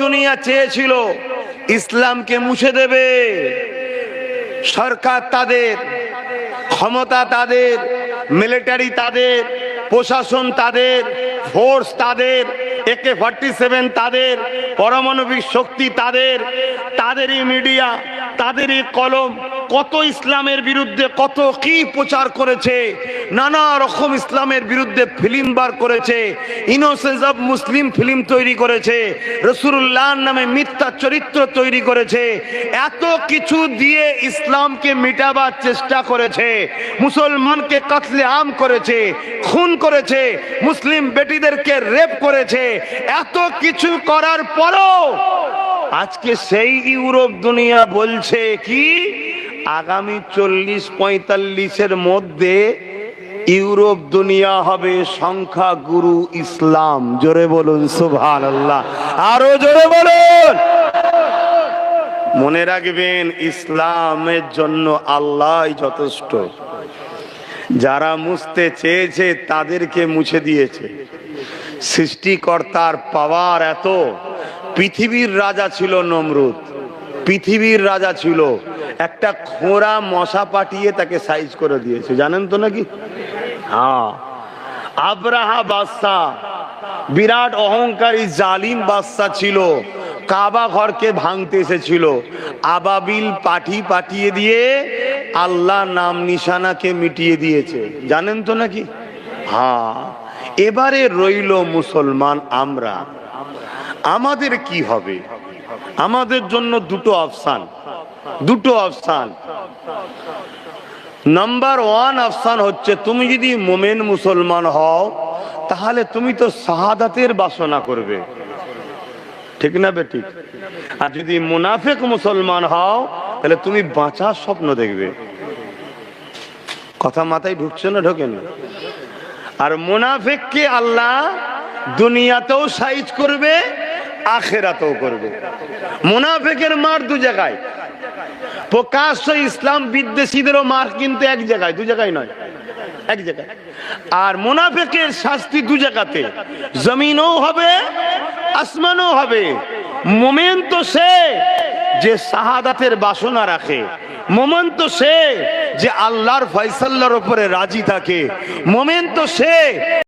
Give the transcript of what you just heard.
দুনিয়া চেয়েছিল, ইসলামকে মুছে দেবে। সরকার তাদের, ক্ষমতা তাদের মিলিটারি তাদের, প্রশাসন তাদের ফোর্স তাদের একে ফর্টি সেভেন তাদের, পরমাণবিক শক্তি তাদের, তাদেরই মিডিয়া তাদেরই কলম কত ইসলামের বিরুদ্ধে কত কি প্রচার করেছে, নানা রকম ইসলামের বিরুদ্ধে ফিল্ম বার করেছে ইনোসেন্স অব মুসলিম ফিল্ম তৈরি করেছে রসুল্লাহ নামে মিথ্যা চরিত্র তৈরি করেছে, এত কিছু দিয়ে ইসলামকে মিটাবার চেষ্টা করেছে, মুসলমানকে কাতলে আম করেছে, খুন করেছে, মুসলিম বেটিদেরকে রেপ করেছে, এত কিছু করার পরও আজকে সেই ইউরোপ দুনিয়া বলছে কি? আগামী চল্লিশ পঁয়তাল্লিশের মধ্যে ইউরোপ দুনিয়া হবে সংখ্যা গুরু ইসলাম। জোরে বলুন সুভান আল্লাহ আরও জোরে বলুন। মনে রাখবেন, ইসলামের জন্য আল্লাহ যথেষ্ট। যারা মুছতে চেয়েছে, তাদেরকে মুছে দিয়েছে। সৃষ্টিকর্তার পাওয়ার এত, পৃথিবীর রাজা ছিল নমরুদ। পৃথিবীর রাজা ছিল। একটা খোঁড়া মশা পাঠিয়ে তাকে সাইজ করে দিয়েছে। জানেন তো নাকি? হ্যাঁ। আব্রাহা বাদশাহ বিরাট অহংকারী জালিম বাদশাহ ছিল। কাবা ঘরকে ভাঙতে এসেছিল। আবাবিল পাঠি পাঠিয়ে দিয়ে আল্লাহ নাম নিশানাকে মিটিয়ে দিয়েছে। জানেন তো নাকি? হ্যাঁ। এবারে রইল মুসলমান আমরা। আমাদের কি হবে? আমাদের জন্য দুটো অপশান দুটো অপশান। নাম্বার ওয়ান অপশান হচ্ছে, তুমি যদি মোমেন মুসলমান হও, তাহলে তুমি তো শাহাদাতের বাসনা করবে। ঠিক না বেটি? আর যদি মুনাফেক মুসলমান হও, তাহলে তুমি বাঁচার স্বপ্ন দেখবে। কথা মাথায় ঢুকছে না ঢোকে না আর মুনাফেককে আল্লাহ দুনিয়াতেও সাইজ করবে আখেরাতেও করবে। মুনাফেকের মার দু জায়গায়। প্রকাশ্য ইসলাম বিদ্বেষীদেরও মার কিন্তু এক জায়গায়, দু জায়গায় নয়, এক জায়গায়। আর মুনাফেকের শাস্তি দু জায়গাতে। জমিনও হবে, আসমানও হবে। মোমেন তো সে যে শাহাদাতের বাসনা রাখে। মোমেন তো সে যে আল্লাহর ফয়সাল্লার উপরে রাজি থাকে। মোমেন তো সে